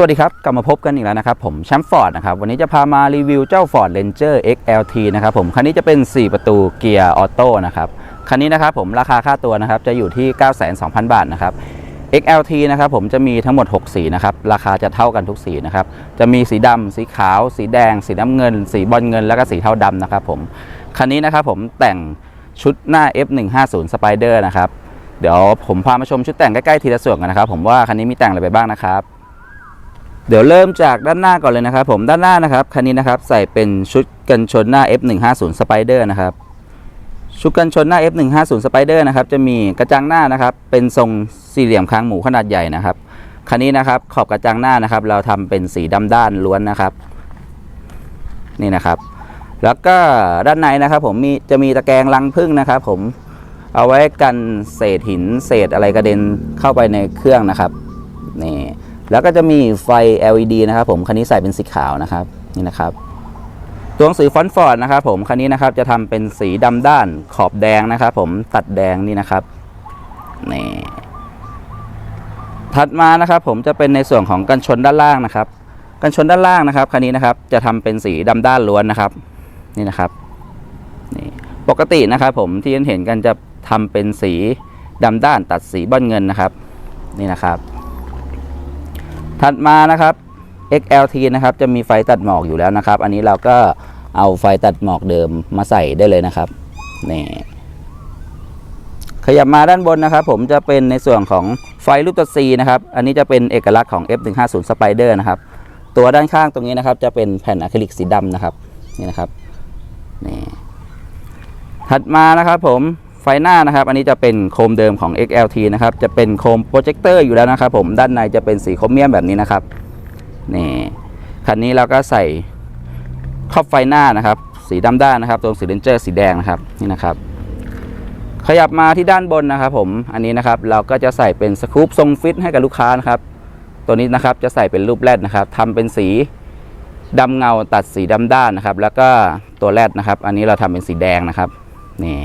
สวัสดีครับ กลับมาพบกันอีกแล้วนะครับ ผมแชมป์ฟอร์ดนะครับ วันนี้จะพามารีวิวเจ้า Ford Ranger XLT นะครับผม คันนี้จะเป็น 4 ประตูเกียร์ออโต้นะครับ คันนี้นะครับผมราคาค่าตัวนะครับจะอยู่ที่ 92,000 บาทนะครับ XLT นะครับผมจะมีทั้งหมด 6 สีนะครับ ราคาจะเท่ากันทุกสีนะครับ จะมีสีดำสีขาว สีแดง สีน้ำเงิน สีบอลเงิน แล้วก็สีเทาดำนะครับผม คันนี้นะครับผมแต่งชุดหน้า F150 Spider นะครับ เดี๋ยวผมพามาชมชุดแต่งใกล้ๆทีละส่วนกันนะครับ ผมว่าคันนี้มีแต่งอะไรไปบ้างนะครับ เดี๋ยวเริ่มจากด้านหน้าก่อนเลยนะครับ ผมด้านหน้านะครับคันนี้นะครับใส่เป็นชุดกันชนหน้า F150 Spider นะครับชุดกันชนหน้า F150 Spider นะครับจะมีกระจังหน้านะครับ เป็นทรงสี่เหลี่ยมคางหมูขนาดใหญ่นะครับคันนี้นะครับขอบกระจังหน้านะครับ เราทำเป็นสีดำด้านล้วนนะครับ นี่นะครับ แล้วก็ด้านในนะครับ ผมมีจะมีตะแกรงรังพึ่งนะครับ ผมเอาไว้กันเศษหินเศษอะไรกระเด็นเข้าไปในเครื่องนะครับ แล้วก็จะมีไฟ LED นะครับผมคันนี้ใส่เป็นสีขาวนะครับนี่นะครับ ตัวหนังสือฟอนต์ฟอร์ดนะครับผมคันนี้นะครับจะทำเป็นสีดำด้านขอบแดงนะครับผมตัดแดงนี่นะครับนี่ถัดมานะครับผมจะเป็นในส่วนของกันชนด้านล่างนะครับ กันชนด้านล่างนะครับคันนี้นะครับจะทำเป็นสีดำด้านล้วนนะครับ นี่นะครับนี่ปกตินะครับผมที่เห็นกันจะทำเป็นสีดำด้านตัดสีบ้อนเงินนะครับ นี่นะครับ ถัดมานะครับ XLT นะครับจะมีไฟตัดหมอกอยู่แล้วนะครับ อันนี้เราก็เอาไฟตัดหมอกเดิมมาใส่ได้เลยนะครับนี่ขยับมาด้านบนนะครับ ผมจะเป็นในส่วนของไฟรูปตัว C นะครับ อันนี้จะเป็นเอกลักษณ์ของ F150 Spider นะครับ ตัวด้านข้างตรงนี้นะครับ จะเป็นแผ่นอะคริลิกสีดำนะครับนี่นะครับนี่ถัดมานะครับผม ไฟหน้านะครับ อันนี้จะเป็นโคมเดิมของ XLT นะครับ จะเป็นโคมโปรเจคเตอร์อยู่แล้วนะครับผม ด้านในจะเป็นสีโครเมียมแบบนี้นะครับ นี่ คันนี้เราก็ใส่ครอบไฟหน้านะครับ สีดำด้านนะครับ ตรงสีเลนเจอร์สีแดงนะครับ นี่นะครับ ขยับมาที่ด้านบนนะครับ ผม อันนี้นะครับ เราก็จะใส่เป็นสกู๊ปทรงฟิตให้กับลูกค้านะครับ ตัวนี้นะครับ จะใส่เป็นรูปแรดนะครับทำเป็นสีดำเงาตัดสีดำด้านนะครับ แล้วก็ตัวแรดนะครับ อันนี้เราทำเป็นสีแดงนะครับ นี่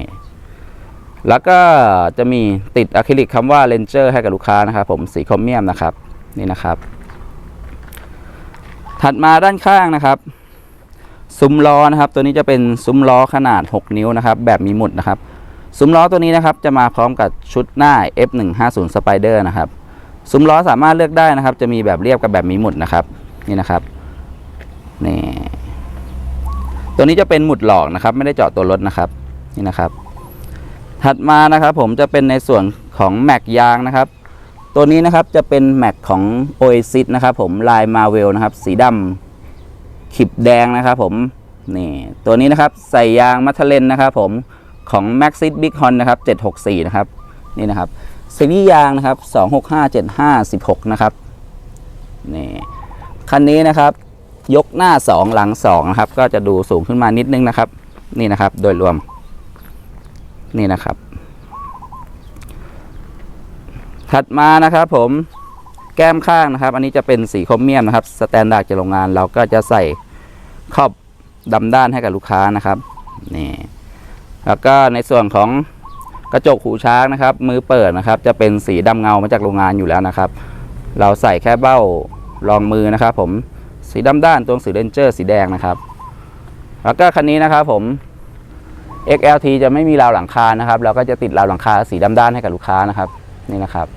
แล้วก็จะมีติดอะคริลิกคำว่าเลนเจอร์ให้กับลูกค้านะครับผมสีโครเมียมนะครับนี่นะครับ ถัดมาด้านข้างนะครับ ซุ้มล้อนะครับ ตัวนี้จะเป็นซุ้มล้อขนาด 6 นิ้วนะครับ แบบมีหมุดนะครับ ซุ้มล้อตัวนี้นะครับ จะมาพร้อมกับชุดหน้า F150 Spider นะครับ ซุ้มล้อสามารถเลือกได้นะครับ จะมีแบบเรียบกับแบบมีหมุดนะครับนี่นะครับนี่ตัวนี้จะเป็นหมุดหลอกนะครับ ไม่ได้เจาะตัวรถนะครับ นี่นะครับ ถัดมานะครับผมจะเป็นในส่วนของแม็กยางนะครับ ตัวนี้นะครับจะเป็นแม็กของ Oasis นะครับผมลายมาเวลนะครับ สีดำขีบแดงนะครับผมนี่ตัวนี้นะครับใส่ยางมัทเลนนะครับผมของ Maxis Big Horn นะครับ764 นะครับ นี่นะครับซีรีส์ยางนะครับ 265 75 16 นะครับนี่คันนี้นะครับ ยกหน้า 2 หลัง2นะครับก็จะดูสูงขึ้นมานิดนึงนะครับ นี่นะครับโดยรวม นี่นะครับ ถัดมานะครับผมแก้มข้างนะครับ อันนี้จะเป็นสีโครเมียมนะครับสแตนดาร์ดจากโรงงาน เราก็จะใส่ครอบดำด้านให้กับลูกค้านะครับนี่แล้วก็ในส่วนของกระจกหูช้างนะครับ มือเปิดนะครับ จะเป็นสีดำเงามาจากโรงงานอยู่แล้วนะครับ เราใส่แค่เบ้ารองมือนะครับ ผมสีดำด้านตัวหนังสือเรนเจอร์สีแดงนะครับ แล้วก็คันนี้นะครับผม XLT จะไม่มีราวหลังคานะครับ เราก็จะติดราวหลังคาสีดำด้านให้กับลูกค้านะครับ นี่นะครับ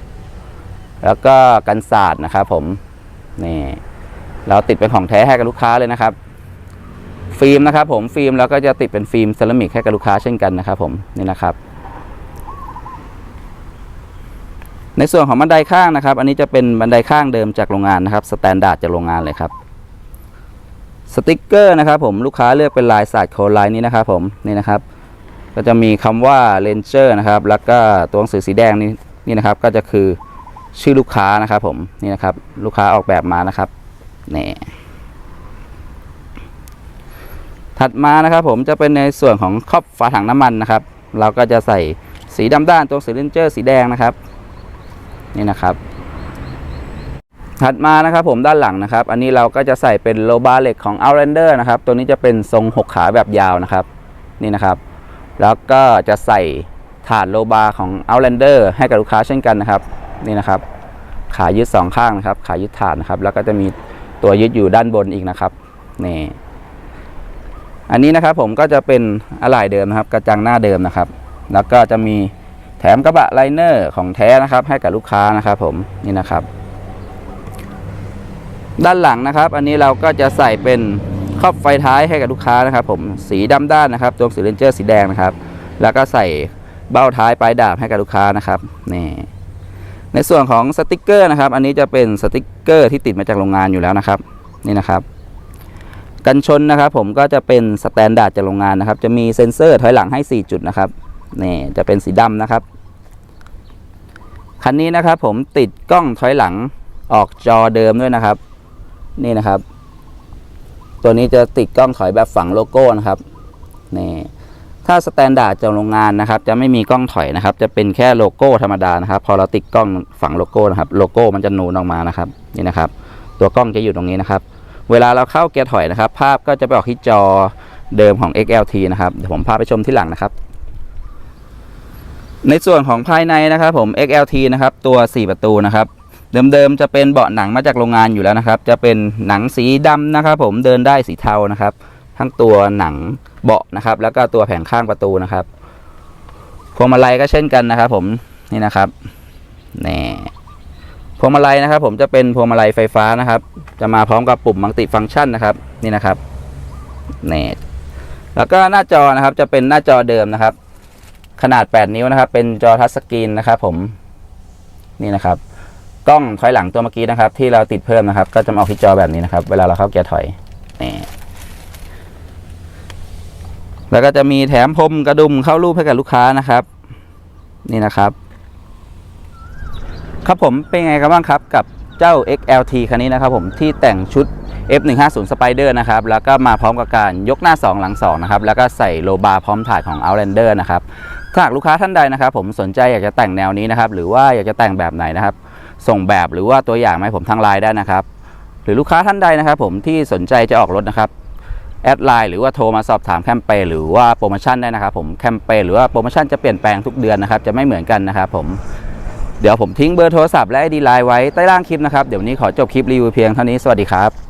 แล้วก็กันศาสตร์นะครับผมนี่เราติดเป็นของแท้ให้กับลูกค้าเลยนะครับ ฟิล์มนะครับ ผมฟิล์มเราก็จะติดเป็นฟิล์มเซรามิกให้กับลูกค้าเช่นกันนะครับผมนี่นะครับ ในส่วนของบันไดข้างนะครับ อันนี้จะเป็นบันไดข้างเดิมจากโรงงานนะครับสแตนดาร์ดจากโรงงานเลยครับสติกเกอร์นะครับผมลูกค้าเลือกเป็นลายสาดโคนลายนี้นะครับผมนี่นะครับ ก็จะมีคำว่าเลนเจอร์นะครับ แล้วก็ตัวหนังสือสีแดงนี่นี่นะครับ ก็จะคือชื่อลูกค้านะครับผม นี่นะครับ ลูกค้าออกแบบมานะครับนี่ถัดมานะครับผมจะเป็นในส่วนของครอบฝาถังน้ำมันนะครับ เราก็จะใส่สีดำด้านตัวหนังสือเลนเจอร์สีแดงนะครับ นี่นะครับ ถัดมานะครับผมด้านหลังนะครับ อันนี้เราก็จะใส่เป็นโลบาเหล็กของ Outlander นะครับ ตัวนี้จะเป็นทรง 6 ขาแบบยาวนะครับ นี่นะครับ แล้วก็จะใส่ถาดโลบาของ Outlander ให้กับลูกค้าเช่นกันนะครับ นี่นะครับ ขายึดสองข้างนะครับ ขายึดฐานนะครับ แล้วก็จะมีตัวยึดอยู่ด้านบนอีกนะครับนี่อันนี้นะครับผมก็จะเป็นอะไหล่เดิมนะครับ กระจังหน้าเดิมนะครับ แล้วก็จะมีแถมกระบะไลเนอร์ของแท้นะครับ ให้กับลูกค้านะครับผมนี่นะครับ ด้านหลังนะครับ อันนี้เราก็จะใส่เป็น ครอบไฟท้ายให้กับลูกค้านะครับ ผมสีดำด้านนะครับตัวสีเรนเจอร์สีแดงนะครับ แล้วก็ใส่เบ้าท้ายปลายดาบให้กับลูกค้านะครับนี่ในส่วนของสติกเกอร์นะครับ อันนี้จะเป็นสติกเกอร์ที่ติดมาจากโรงงานอยู่แล้วนะครับ นี่นะครับ กันชนนะครับ ผมก็จะเป็นสแตนดาร์ดจากโรงงานนะครับ จะมีเซ็นเซอร์ถอยหลังให้ 4 จุดนะครับนี่จะเป็นสีดำนะครับคันนี้นะครับ ผมติดกล้องถอยหลังออกจอเดิมด้วยนะครับ นี่นะครับ ตัวนี้จะติดกล้องถอยแบบฝังโลโก้นะครับนี่ถ้าสแตนดาร์ดจากโรงงานนะครับ จะไม่มีกล้องถอยนะครับ จะเป็นแค่โลโก้ธรรมดานะครับ พอเราติดกล้องฝังโลโก้นะครับ โลโก้มันจะนูนออกมานะครับนี่นะครับ ตัวกล้องจะอยู่ตรงนี้นะครับ เวลาเราเข้าเกียร์ถอยนะครับ ภาพก็จะไปออกที่จอเดิมของ XLT นะครับเดี๋ยวผมพาไปชมที่หลังนะครับ ในส่วนของภายในนะครับผม XLT นะครับตัว 4 ประตูนะครับ เดิมๆจะเป็นเบาะหนังมาจากโรงงานอยู่แล้วนะครับ จะเป็นหนังสีดำนะครับผมเดินได้สีเทานะครับ ทั้งตัวหนังเบาะนะครับ แล้วก็ตัวแผงข้างประตูนะครับพวงมาลัยก็เช่นกันนะครับ ผมนี่นะครับนี่พวงมาลัยนะครับ ผมจะเป็นพวงมาลัยไฟฟ้านะครับ จะมาพร้อมกับปุ่มมัลติฟังก์ชันนะครับ นี่นะครับนี่แล้วก็หน้าจอนะครับ จะเป็นหน้าจอเดิมนะครับ ขนาด 8 นิ้วนะครับ เป็นจอทัชสกรีนนะครับ ผมนี่นะครับ กล้องถอยหลังตัวเมื่อกี้นะครับ ที่เราติดเพิ่มนะครับ ก็จะมาออกที่จอแบบนี้นะครับ เวลาเราเข้าเกียร์ถอยนี่แล้วก็จะมีแถมพรมกระดุมเข้ารูปให้กับลูกค้านะครับ นี่นะครับ ครับผมเป็นไงกันบ้างครับ กับเจ้า XLT คันนี้นะครับ ผมที่แต่งชุด F150 Spider นะครับ แล้วก็มาพร้อมกับการยกหน้า 2 หลัง 2 นะครับ แล้วก็ใส่โลบาร์พร้อมถ่ายของ Outlander นะครับถ้าหากลูกค้าท่านใดนะครับ ผมสนใจอยากจะแต่งแนวนี้นะครับ หรือว่าอยากจะแต่งแบบไหนนะครับ ส่งแบบหรือว่าตัวอย่างมาให้ผมทางไลน์ได้นะครับ หรือลูกค้าท่านใดนะครับผมที่สนใจจะออกรถนะครับแอดไลน์หรือว่าโทรมาสอบถามแคมเปญหรือว่าโปรโมชั่นได้นะครับผมแคมเปญหรือว่าโปรโมชั่นจะเปลี่ยนแปลงทุกเดือนนะครับจะไม่เหมือนกันนะครับผมเดี๋ยวผมทิ้งเบอร์โทรศัพท์และไอดีไลน์ไว้ใต้ล่างคลิปนะครับเดี๋ยวนี้ขอจบคลิปรีวิวเพียงเท่านี้สวัสดีครับ